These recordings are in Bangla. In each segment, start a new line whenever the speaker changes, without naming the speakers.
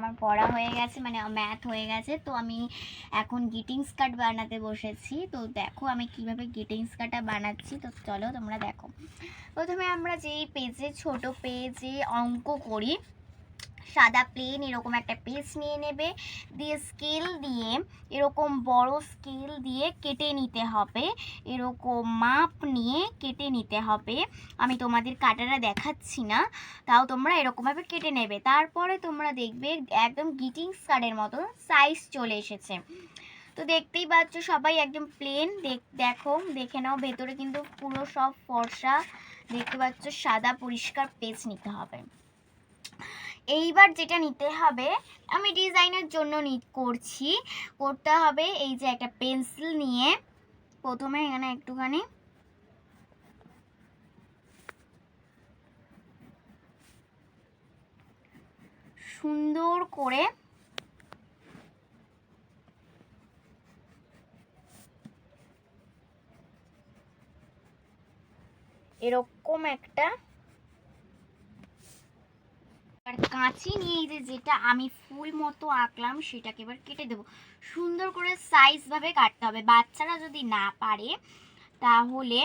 আমার পড়া হয়ে গেছে মানে ম্যাথ হয়ে গেছে, তো আমি এখন গ্রিটিংস কার্ড বানাতে বসেছি। তো দেখো আমি কীভাবে গ্রিটিংস কার্ডটা বানাচ্ছি, তো চলো তোমরা দেখো। প্রথমে আমরা যেই পেজে ছোট পেজে অঙ্ক করি। সাদা প্লেন এরকম একটা পেজ নিয়ে নেবে। দিয়ে স্কেল দিয়ে এরকম বড় স্কেল দিয়ে কেটে নিতে হবে। এরকম মাপ নিয়ে কেটে নিতে হবে। আমি তোমাদের কাটাটা দেখাচ্ছি না। তাও তোমরা এরকমভাবে কেটে নেবে। তারপরে তোমরা দেখবে একদম গ্রিটিংস কার্ডের মতো সাইজ চলে এসেছে। তো দেখতেই পাচ্ছ সবাই একদম প্লেন দেখো, দেখে নাও, ভেতরে কিন্তু পুরো সব ফর্সা। দেখতে পাচ্ছ সাদা পরিষ্কার পেজ নিতে হবে। এইবার যেটা নিতে হবে, আমি ডিজাইনের জন্য করছি। করতে হবে এই যে একটা পেন্সিল নিয়ে। প্রথমে এখানে একটুখানি সুন্দর করে এরকম একটা আর কাঁচি নিয়ে যে যেটা আমি ফুল মতো আঁকলাম, সেটাকে এবার কেটে দেবো। সুন্দর করে সাইজভাবে কাটতে হবে। বাচ্চারা যদি না পারে, তাহলে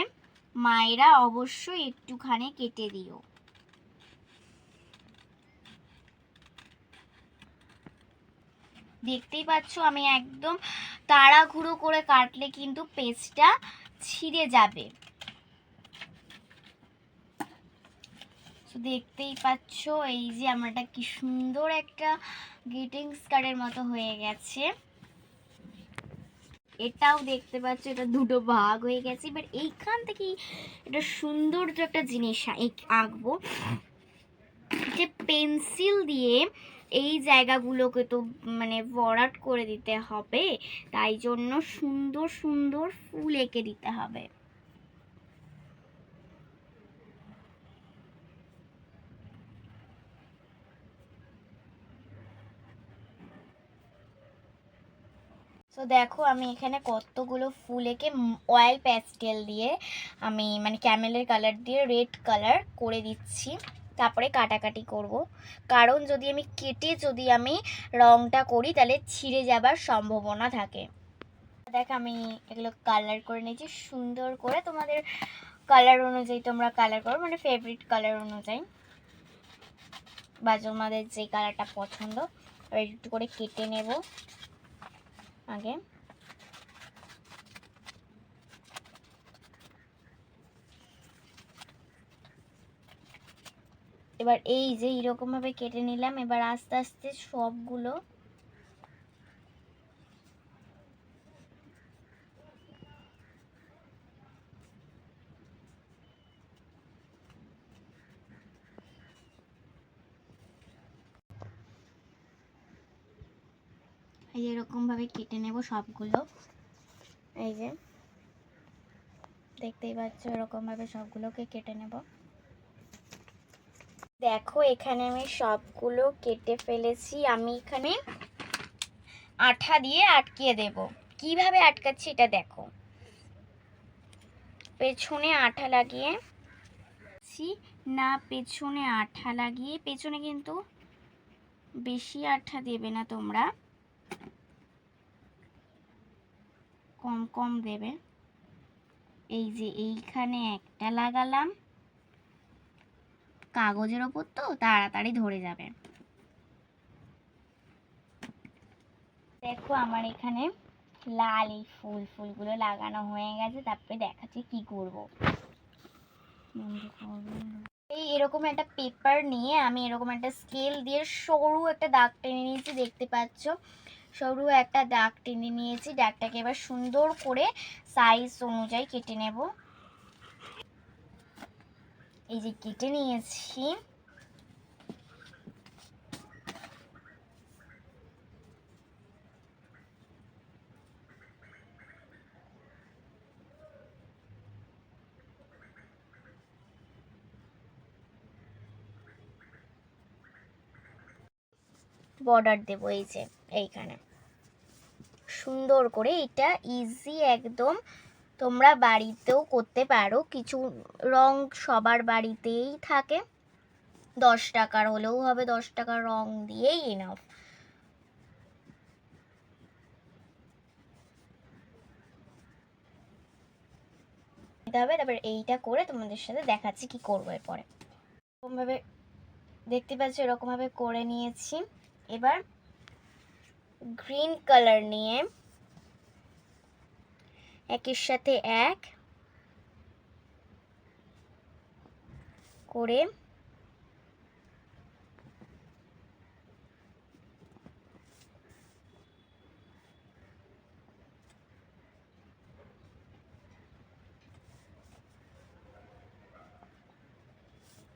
মায়েরা অবশ্যই একটুখানি কেটে দিও। দেখতেই পাচ্ছ আমি একদম তাড়াহুড়ো করে কাটলে কিন্তু পেস্টটা ছিঁড়ে যাবে। তো দেখতেই পাচ্ছ, এই যে আমারটা কি সুন্দর একটা গ্রিটিংস কার্ডের মতো হয়ে গেছে। এটাও দেখতে পাচ্ছ, এটা দুটো ভাগ হয়ে গেছে এবার এইখান থেকেই এটা সৌন্দর্য একটা জিনিস আঁক- আঁকবো। যে পেন্সিল দিয়ে এই জায়গাগুলোকে তো মানে ভরাট করে দিতে হবে, তাই জন্য সুন্দর সুন্দর ফুল এঁকে দিতে হবে। তো দেখো, আমি এখানে কতগুলো ফুল এঁকে অয়েল প্যাস্টেল দিয়ে আমি মানে ক্যামেলের কালার দিয়ে রেড কালার করে দিচ্ছি। তারপরে কাটাকাটি করব। কারণ যদি আমি কেটে যদি আমি রংটা করি, তাহলে ছিঁড়ে যাবার সম্ভাবনা থাকে। দেখ, আমি এগুলো কালার করে নিয়েছি। সুন্দর করে তোমাদের কালার অনুযায়ী তোমরা কালার করো মানে ফেভারিট কালার অনুযায়ী। বা তোমাদের যে কালারটা পছন্দ একটু করে কেটে নেব। আগে। এবার এই যে এরকম ভাবে কেটে নিলাম এবার আস্তে আস্তে সবগুলো এই যে এরকম ভাবে কেটে নেব সবগুলো। এই যে, দেখতেই পাচ্ছ এরকম ভাবে সবগুলোকে কেটে নেব। দেখো, এখানে আমি সবগুলো কেটে ফেলেছি। আমি এখানে আঠা দিয়ে আটকিয়ে দেব। কীভাবে আটকাচ্ছি এটা দেখো। পেছনে আঠা লাগিয়ে, না, পেছনে আঠা লাগিয়ে, পেছনে কিন্তু বেশি আঠা দেবে না তোমরা। কম কম দেবে। এই যে এইখানে একটা লাগালাম। কাগজের ওপর তো তাড়াতাড়ি ধরে যাবে। দেখো আমার এখানে লাল এই ফুল, ফুলগুলো লাগানো হয়ে গেছে। তারপরে দেখাচ্ছি কি করব। এই এরকম একটা পেপার নিয়ে আমি এরকম একটা স্কেল দিয়ে সরু একটা দাগ টেনে নিয়েছি, দেখতে পাচ্ছ? সরু একটা দাগ টেনে নিয়েছি, দাগটাকে এবার সুন্দর করে সাইজ অনুযায়ী কেটে নেব। এই যে কেটে নিয়েছি। বর্ডার দেব এই যে এইখানে। সুন্দর করে এটা ইজি একদম তোমরা বাড়িতেও করতে পারো। কিছু রং সবার বাড়িতেই থাকে। দশ টাকার হলেও হবে, দশ টাকার রং দিয়েই এনাও নিতে হবে, তারপর এইটা করে তোমাদের সাথে দেখাচ্ছি কি করব এরপরে। এরকমভাবে দেখতে পাচ্ছ, এরকমভাবে করে নিয়েছি। এবার গ্রিন কালার নিয়ে একের সাথে এক করে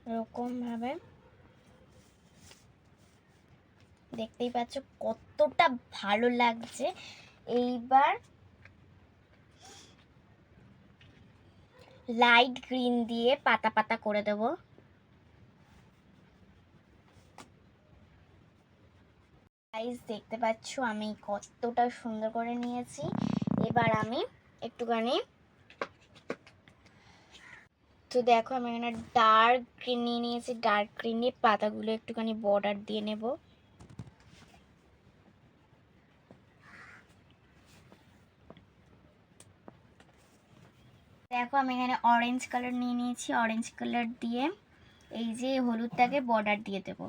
এরকম ভাবে দেখতেই পাচ্ছ কতটা ভালো লাগছে। এইবার লাইট গ্রিন দিয়ে পাতা পাতা করে দেব। গাইস দেখতে পাচ্ছ আমি কতটা সুন্দর করে নিয়েছি। এবার আমি একটুখানি তো দেখো আমি এখানে ডার্ক গ্রিন নিয়ে নিয়েছি। ডার্ক গ্রিন নিয়ে পাতাগুলো একটুখানি বর্ডার দিয়ে নেব। দেখো, আমি এখানে অরেঞ্জ কালার নিয়ে নিয়েছি অরেঞ্জ কালার দিয়ে এই যে হলুদটাকে বর্ডার দিয়ে দেবো।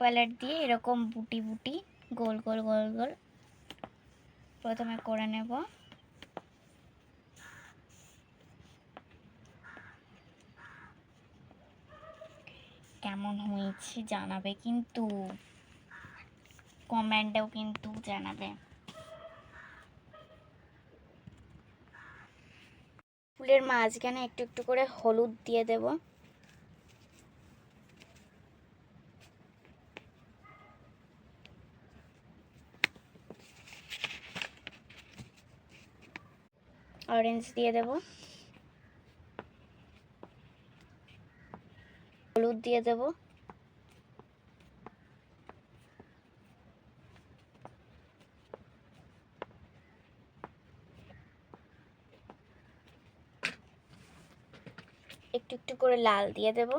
কালার দিয়ে এরকম বুটি বুটি গোল গোল গোল গোল প্রথমে করে নেব। কেমন হয়েছে জানাবে কিন্তু। কমেন্টেও কিন্তু জানাবে। ফুলের মাঝখানে একটু একটু করে হলুদ দিয়ে দেবো। অরেঞ্জ দিয়ে দেব। হলুদ দিয়ে দেব। একটু একটু করে লাল দিয়ে দেব।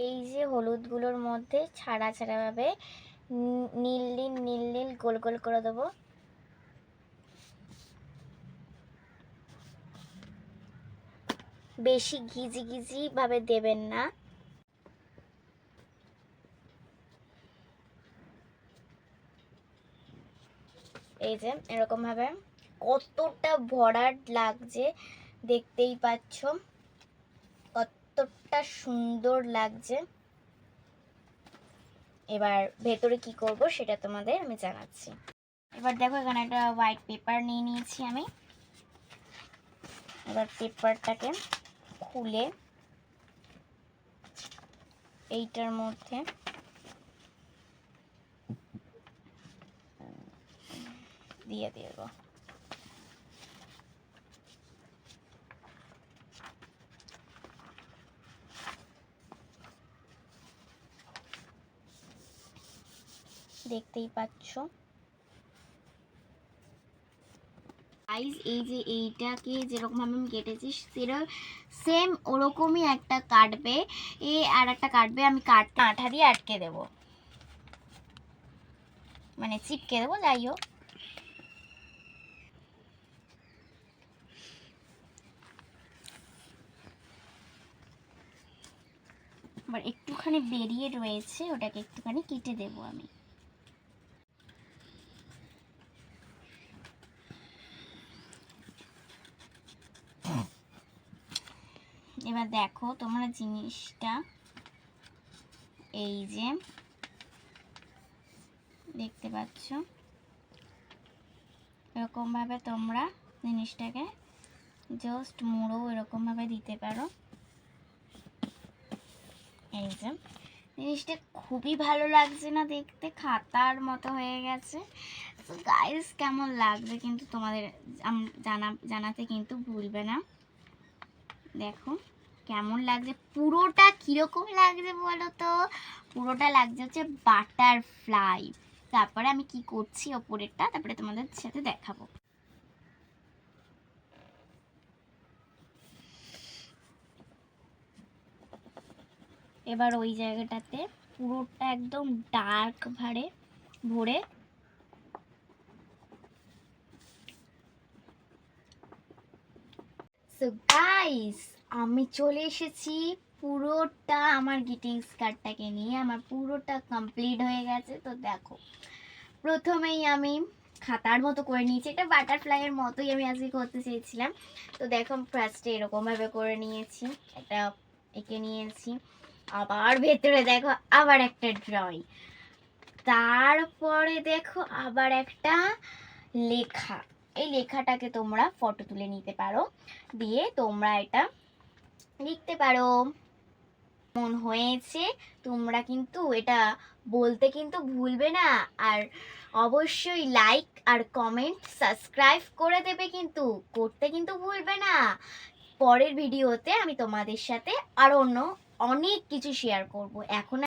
এই যে হলুদগুলোর মধ্যে ছাড়া ছাড়া ভাবে নীল নীল নীল নীল গোল গোল করে দেবো। বেশি ঘিজি ঘিজি ভাবে দেবেন না। এই যে এরকম ভাবে। কতটা ভরাট লাগছে দেখতেই পাচ্ছ। কতটা সুন্দর লাগছে। এবার ভেতরে কি করব সেটা তোমাদের আমি জানাচ্ছি। এবার দেখো, এখানে একটা হোয়াইট পেপার নিয়ে নিয়েছি আমি। এবার পেপারটাকে খুলে এইটার মধ্যে দিয়ে দেবো। দেখতেই পাচ্ছ। গাইজ এই যে এইটাকে যেরকম আমি কেটেছি সেটা সেম ওরকমই একটা কাটবে। এ আর একটা কাটবে, আমি কাটটা আঠা দিয়ে আটকে দেব। মানে চিপকে দেবো, যাই হোক। আবার একটুখানি বেরিয়ে রয়েছে, ওটাকে একটুখানি কেটে দেবো আমি এবার দেখো তোমরা জিনিসটা। এই যে, দেখতে পাচ্ছ? এরকমভাবে তোমরা জিনিসটাকে জাস্ট মুড়ো এরকমভাবে দিতে পারো। এই যে, জিনিসটা খুবই ভালো লাগছে না দেখতে, খাতার মতো হয়ে গেছে। গাইস কেমন লাগবে কিন্তু তোমাদের জানা, জানাতে কিন্তু ভুলবে না। দেখো। কেমন লাগছে? পুরোটা কীরকম লাগছে বলো তো পুরোটা লাগছে হচ্ছে বাটারফ্লাই তারপরে আমি কি করছি ওপরেরটা? তারপরে তোমাদের সাথে দেখাবো। এবার ওই জায়গাটাতে পুরোটা একদম ডার্ক ভারে ভরে সো গাইস আমি চলে এসেছি পুরোটা আমার গ্রিটিংস কার্ডটাকে নিয়ে। আমার পুরোটা কমপ্লিট হয়ে গেছে, তো দেখো। প্রথমেই আমি খাতার মতো করে নিয়েছি। এটা বাটারফ্লাইয়ের মতোই আমি আজকে করতে চেয়েছিলাম। তো দেখো ফার্স্টে এরকমভাবে করে নিয়েছি। একটা এঁকে নিয়েছি। আবার ভেতরে দেখো, আবার একটা ড্রয়িং তারপরে দেখো, আবার একটা লেখা। এই লেখাটাকে তোমরা ফটো তুলে নিতে পারো। দিয়ে তোমরা এটা লিখতে পারো। মন হয়েছে, তোমরা কিন্তু এটা বলতে কিন্তু ভুলবে না। আর অবশ্যই লাইক আর কমেন্ট সাবস্ক্রাইব করে দেবে কিন্তু, করতে কিন্তু ভুলবে না। পরের ভিডিওতে আমি তোমাদের সাথে আর অন্য অনেক কিছু শেয়ার করব। এখন